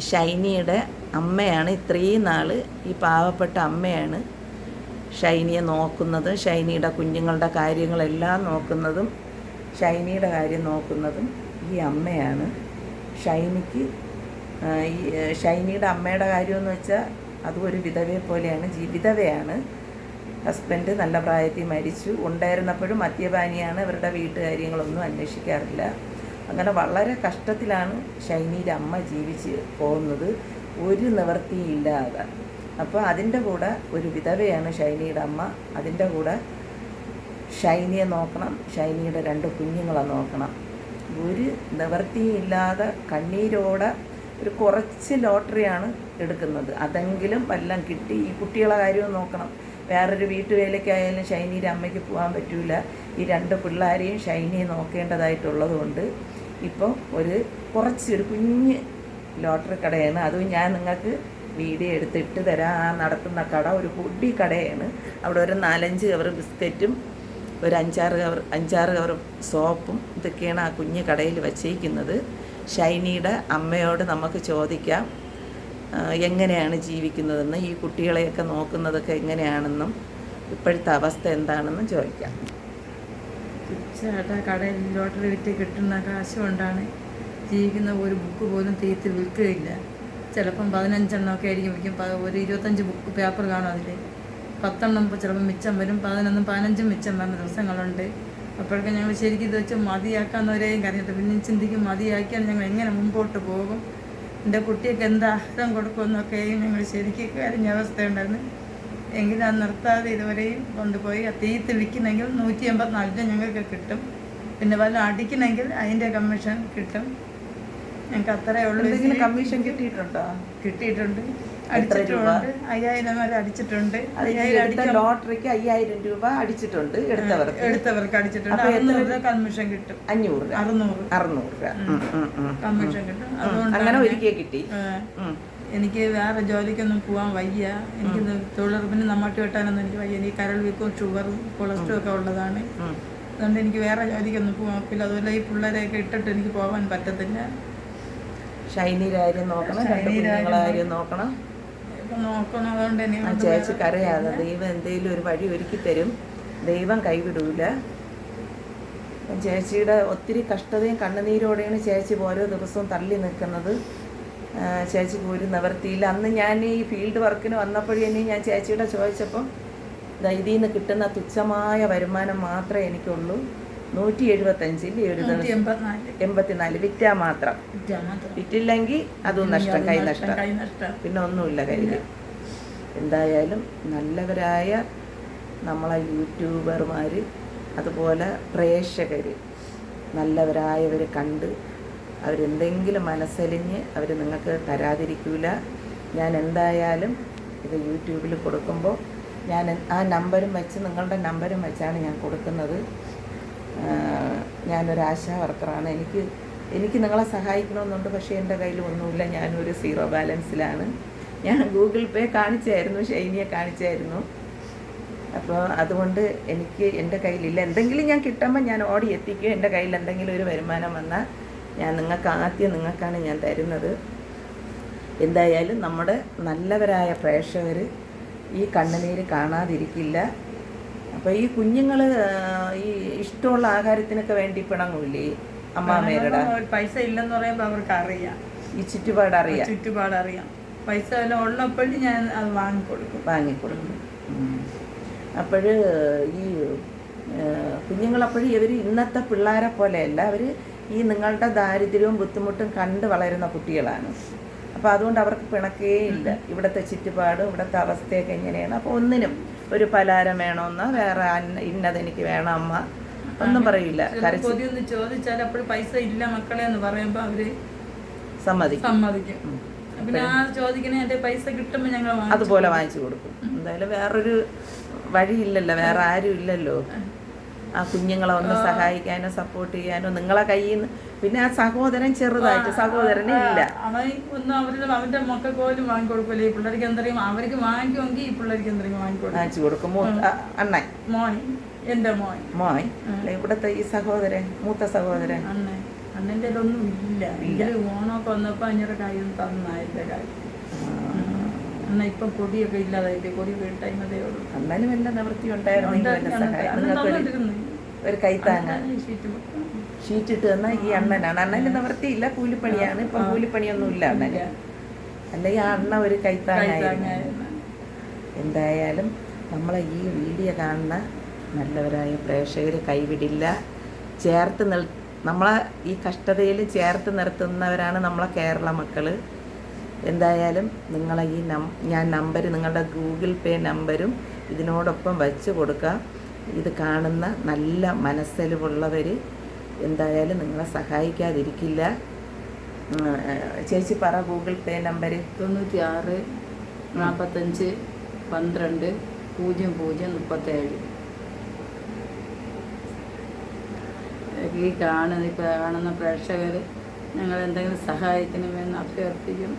ഷൈനിയുടെ അമ്മയാണ്. ഇത്രയും നാൾ ഈ പാവപ്പെട്ട അമ്മയാണ് ഷൈനിയെ നോക്കുന്നത്. ഷൈനിയുടെ കുഞ്ഞുങ്ങളുടെ കാര്യങ്ങളെല്ലാം നോക്കുന്നതും ഷൈനിയുടെ കാര്യം നോക്കുന്നതും ഈ അമ്മയാണ്. ഷൈനിക്ക് ഈ ഷൈനിയുടെ അമ്മയുടെ കാര്യമെന്ന് വെച്ചാൽ അതും ഒരു വിധവയെ പോലെയാണ് വിധവയാണ് ഹസ്ബൻഡ് നല്ല പ്രായത്തിൽ മരിച്ചു. ഉണ്ടായിരുന്നപ്പോഴും മദ്യപാനിയാണ്. അവരുടെ വീട്ടുകാര്യങ്ങളൊന്നും അന്വേഷിക്കാറില്ല. അങ്ങനെ വളരെ കഷ്ടത്തിലാണ് ഷൈനിയുടെ അമ്മ ജീവിച്ച് പോകുന്നത്. ഒരു നിവൃത്തിയില്ലാതെ അപ്പോൾ അതിന്റെ കൂടെ ഒരു വിധവയാണ് ഷൈനിയുടെ അമ്മ. അതിന്റെ കൂടെ ഷൈനിയെ നോക്കണം. ഷൈനിയുടെ രണ്ട് കുഞ്ഞുങ്ങളെ നോക്കണം. ഒരു നിവൃത്തിയില്ലാതെ കണ്ണീരോടെ ഒരു കുറച്ച് ലോട്ടറിയാണ് എടുക്കുന്നത്. അതെങ്കിലും വല്ലതും കിട്ടി ഈ കുട്ടികളെ കാര്യവും നോക്കണം. വേറൊരു വീട്ടുവേലയ്ക്കായാലും ഷൈനിയുടെ അമ്മയ്ക്ക് പോകാൻ പറ്റില്ല ഈ രണ്ട് പിള്ളേരെയും ഷൈനിയെ നോക്കേണ്ടതായിട്ടുള്ളത് കൊണ്ട് ഇപ്പോൾ ഒരു കുറച്ച് ഒരു കുഞ്ഞ് ലോട്ടറി കടയാണ്. അതും ഞാൻ നിങ്ങൾക്ക് വീഡിയോ എടുത്തിട്ട് തരാം. ആ നടത്തുന്ന കട ഒരു പൊടി കടയാണ്. അവിടെ ഒരു നാലഞ്ച് കവർ ബിസ്ക്കറ്റും ഒരു അഞ്ചാറ് കവർ അഞ്ചാറ് കവർ സോപ്പും ഇതൊക്കെയാണ് ആ കുഞ്ഞ് കടയിൽ വച്ചേക്കുന്നത്. ഷൈനിയുടെ അമ്മയോട് നമുക്ക് ചോദിക്കാം എങ്ങനെയാണ് ജീവിക്കുന്നതെന്ന് ഈ കുട്ടികളെയൊക്കെ നോക്കുന്നതൊക്കെ എങ്ങനെയാണെന്നും ഇപ്പോഴത്തെ അവസ്ഥ എന്താണെന്നും ചോദിക്കാം. ചേട്ടാ കടയിൽ ലോട്ടറി വിറ്റ് കിട്ടുന്ന കാശ് കൊണ്ടാണ് ജീവിക്കുന്ന ഒരു ബുക്ക് പോലും തീയത്തിൽ വിൽക്കുകയില്ല. ചിലപ്പം പതിനഞ്ചെണ്ണമൊക്കെ ആയിരിക്കും വിൽക്കും. ഒരു ഇരുപത്തഞ്ച് ബുക്ക് പേപ്പർ കാണും അതിൽ പത്തെണ്ണം ഇപ്പോൾ ചിലപ്പം മിച്ചം വരും. പതിനൊന്നും പതിനഞ്ചും മിച്ചം വരുന്ന ദിവസങ്ങളുണ്ട്. അപ്പോഴൊക്കെ ഞങ്ങൾ ശരിക്കും ഇത് വെച്ച് മതിയാക്കാമെന്നവരെയും കറിഞ്ഞിട്ട് പിന്നെ ചിന്തിക്കും മതിയാക്കിയാൽ ഞങ്ങൾ എങ്ങനെ മുമ്പോട്ട് പോകും? എന്റെ കുട്ടിയൊക്കെ എന്താഹാരം കൊടുക്കുമെന്നൊക്കെയും ഞങ്ങൾ ശരിക്കും കാര്യം അവസ്ഥയുണ്ടായിരുന്നു. എങ്കിലും അത് നിർത്താതെ ഇതുവരെയും കൊണ്ടുപോയി. ആ തീത്ത് വിൽക്കുന്നെങ്കിൽ നൂറ്റി എൺപത്തിനാല് രൂപ ഞങ്ങൾക്ക് കിട്ടും. പിന്നെ വല്ല അടിക്കണമെങ്കിൽ അതിന്റെ കമ്മീഷൻ കിട്ടും. ഞങ്ങൾക്ക് അത്രേ ഉള്ളൂ. എന്തെങ്കിലും കമ്മീഷൻ കിട്ടിയിട്ടുണ്ടോ? കിട്ടിയിട്ടുണ്ട്? അടിച്ചിട്ടുണ്ട്. അയ്യായിരം വരെ അടിച്ചിട്ടുണ്ട്. ലോട്ടറിക്ക് അയ്യായിരം രൂപ അടിച്ചിട്ടുണ്ട് എടുത്തവർക്ക്. എടുത്തവർക്ക് അടിച്ചിട്ടുണ്ട്. അറുന്നൂറ് രൂപ? കമ്മീഷൻ കിട്ടും. അഞ്ഞൂറ് അറുന്നൂറ്. അറുന്നൂറ്. കമ്മീഷൻ കിട്ടും. അങ്ങനെ ഒരിക്കൽ കിട്ടി. എനിക്ക് വേറെ ജോലിക്കൊന്നും പോകാൻ വയ്യ. എനിക്ക് തൊഴിലുറപ്പിന് നമ്മട്ടി വെട്ടാനൊന്നും എനിക്ക് വയ്യ. എനിക്ക് കരൾ വീക്കവും ഷുഗറും കൊളസ്ട്രോ ഒക്കെ ഉള്ളതാണ്. അതുകൊണ്ട് എനിക്ക് വേറെ ജോലിക്കൊന്നും പോകാൻ പറ്റില്ല. അതുപോലെ ഈ പിള്ളേരെയൊക്കെ ഇട്ടിട്ട് എനിക്ക് പോകാൻ പറ്റത്തില്ല. നോക്കണം. കാര്യം നോക്കണം. ഇപ്പം നോക്കണം. അതുകൊണ്ട് എനിക്ക് ചേച്ചിക്ക് അറിയാതെ ദൈവം എന്തെങ്കിലും ഒരു വഴി ഒരുക്കി തരും. ദൈവം കൈവിടൂല. ചേച്ചിയുടെ ഒത്തിരി കഷ്ടതയും കണ്ണുനീരോടെയാണ് ചേച്ചി ഓരോ ദിവസവും തള്ളി നിൽക്കുന്നത്. ചേച്ചിക്ക് ഒരു നിവർത്തിയില്ല. അന്ന് ഞാൻ ഈ ഫീൽഡ് വർക്കിന് വന്നപ്പോഴേ ഞാൻ ചേച്ചിയുടെ ചോദിച്ചപ്പം ഇതിൽ നിന്ന് കിട്ടുന്ന തുച്ഛമായ വരുമാനം മാത്രമേ എനിക്കുള്ളൂ. നൂറ്റി എഴുപത്തഞ്ചിൽ ഒരു ദിവസം എൺപത്തിനാല്. വിറ്റാ മാത്രം. വിറ്റില്ലെങ്കിൽ അതും നഷ്ടം കൈ നഷ്ടം കൈ നഷ്ടം. പിന്നെ ഒന്നുമില്ല കയ്യിൽ. എന്തായാലും നല്ലവരായ നമ്മളെ യൂട്യൂബർമാർ അതുപോലെ പ്രേക്ഷകർ നല്ലവരായവർ കണ്ട് അവരെന്തെങ്കിലും മനസ്സലിഞ്ഞ് അവർ നിങ്ങൾക്ക് തരാതിരിക്കൂല. ഞാൻ എന്തായാലും ഇത് യൂട്യൂബിൽ കൊടുക്കുമ്പോൾ ഞാൻ ആ നമ്പരും വെച്ച് നിങ്ങളുടെ നമ്പരും വെച്ചാണ് ഞാൻ കൊടുക്കുന്നത്. ഞാനൊരു ആശാ വർക്കറാണ്. എനിക്ക് എനിക്ക് നിങ്ങളെ സഹായിക്കണമെന്നുണ്ട് പക്ഷേ എന്റെ കയ്യിൽ ഒന്നുമില്ല. ഞാനൊരു സീറോ ബാലൻസിലാണ്. ഞാൻ ഗൂഗിൾ പേ കാണിച്ചായിരുന്നു ഷൈനിയെ കാണിച്ചായിരുന്നു. അപ്പോൾ അതുകൊണ്ട് എനിക്ക് എന്റെ കയ്യിലില്ല എന്തെങ്കിലും ഞാൻ കിട്ടുമ്പോൾ ഞാൻ ഓടി എത്തിക്കുക എന്റെ കയ്യിൽ എന്തെങ്കിലും ഒരു വരുമാനം വന്നാൽ ഞാൻ നിങ്ങൾക്ക് ആദ്യം നിങ്ങൾക്കാണ് ഞാൻ തരുന്നത്. എന്തായാലും നമ്മുടെ നല്ലവരായ പ്രേക്ഷകർ ഈ കണ്ണുനീര് കാണാതിരിക്കില്ല. അപ്പോൾ ഈ കുഞ്ഞുങ്ങൾ ഈ ഇഷ്ടമുള്ള ആഹാരത്തിനൊക്കെ വേണ്ടി പിണങ്ങൂലേ അമ്മാമേരുടെ? പൈസ ഇല്ലെന്ന് പറയുമ്പോൾ അവർക്ക് അറിയാം ഈ ചുറ്റുപാട് അറിയാം ചുറ്റുപാട് അറിയാം പൈസ എല്ലാം ഉള്ളപ്പോഴും ഞാൻ അത് വാങ്ങിക്കൊടുക്കും. വാങ്ങിക്കൊടുക്കും. അപ്പോൾ ഈ കുഞ്ഞുങ്ങളപ്പോഴും ഇവർ ഇന്നത്തെ പിള്ളേരെ പോലെയല്ല അവർ ഈ നിങ്ങളുടെ ദാരിദ്ര്യവും ബുദ്ധിമുട്ടും കണ്ട് വളരുന്ന കുട്ടികളാണ്. അപ്പോൾ അതുകൊണ്ട് അവർക്ക് പിണക്കേ ഇല്ല. ഇവിടുത്തെ ചുറ്റുപാടും ഇവിടുത്തെ അവസ്ഥയൊക്കെ എങ്ങനെയാണ്? അപ്പോൾ ഒന്നിനും ഒരു പലാരം വേണമെന്ന് വേറെ ഇന്നത് എനിക്ക് വേണം അമ്മ ഒന്നും പറയില്ല ഒന്ന് ചോദിച്ചാൽ അപ്പോൾ പൈസ ഇല്ല മക്കളെ എന്ന് പറയുമ്പോൾ അവർ സമ്മതിക്കും. സമ്മതിക്കും. പിന്നെ ആ ചോദിക്കണേ എന്റെ പൈസ കിട്ടുമ്പോൾ ഞങ്ങൾ അതുപോലെ വാങ്ങിച്ചു കൊടുക്കും. എന്തായാലും വേറൊരു വഴിയില്ലല്ലോ. വേറെ ആരും ഇല്ലല്ലോ. ആ കുഞ്ഞുങ്ങളെ ഒന്ന് സഹായിക്കാനോ സപ്പോർട്ട് ചെയ്യാനോ നിങ്ങളെ കയ്യിൽ നിന്ന് പിന്നെ ആ സഹോദരൻ ചെറുതായിട്ട് സഹോദരനെ ഇല്ല. അവൻ ഒന്നും അവരുടെ അവന്റെ മക്കൾക്ക് പോലും വാങ്ങിക്കൊടുക്കില്ല ഈ പിള്ളേർക്ക് എന്തെങ്കിലും അവർക്ക് വാങ്ങിക്കുമെങ്കിൽ ഈ പിള്ളേർക്ക് എന്തെങ്കിലും വാങ്ങിക്കൊടുക്കും വാങ്ങിച്ചു കൊടുക്കും. അണ്ണൻ മോൻ എന്റെ മോൻ. മോൻ ഇവിടുത്തെ ഈ സഹോദരൻ മൂത്ത സഹോദരൻ. അണ്ണൻ അണ്ണന്റെ ഒന്നും ഇല്ല. എങ്കിലും ഓണമൊക്കെ വന്നപ്പോൾ അഞ്ഞൂറ് കാര്യം തന്നായിട്ട് കാര്യം അന്ന ഇപ്പം പൊടിയൊക്കെ ഇല്ലാതായിട്ട് കൊടി വീട്ടൈമതേ ഉള്ളൂ. അന്നാലും വല്ല നിവൃത്തി ഉണ്ടായിരുന്നെങ്കിൽ ഒരു- കൈത്താങ്ങ ഷീറ്റ്. ഇട്ട് തന്ന ഈ അണ്ണനാണ്. അണ്ണന് നിവൃത്തിയില്ല കൂലിപ്പണിയാണ്. ഇപ്പം കൂലിപ്പണിയൊന്നും ഇല്ല അണ്ണന്. അല്ലെങ്കിൽ ആ അണ്ണ ഒരു കൈത്താങ്ങായിരുന്നു. എന്തായാലും നമ്മളെ ഈ വീഡിയോ കാണുന്ന നല്ലവരായ പ്രേക്ഷകർ കൈവിടില്ല. ചേർത്ത് നിൽ നമ്മളെ ഈ കഷ്ടതയിൽ ചേർത്ത് നിർത്തുന്നവരാണ് നമ്മളെ കേരള മക്കൾ എന്തായാലും നിങ്ങളെ ഈ നം ഞാൻ നമ്പർ നിങ്ങളുടെ ഗൂഗിൾ പേ നമ്പരും ഇതിനോടൊപ്പം വച്ച് കൊടുക്കാം. ഇത് കാണുന്ന നല്ല മനസ്സലിവുള്ളവർ എന്തായാലും നിങ്ങളെ സഹായിക്കാതിരിക്കില്ല. ചേച്ചി പറ ഗൂഗിൾ പേ നമ്പർ തൊണ്ണൂറ്റി ആറ് നാൽപ്പത്തഞ്ച് പന്ത്രണ്ട് പൂജ്യം പൂജ്യം മുപ്പത്തേഴ്. ഈ കാണുന്ന ഇപ്പോൾ കാണുന്ന പ്രേക്ഷകർ ഞങ്ങൾ എന്തെങ്കിലും സഹായിക്കണമെന്ന് അഭ്യർത്ഥിക്കും.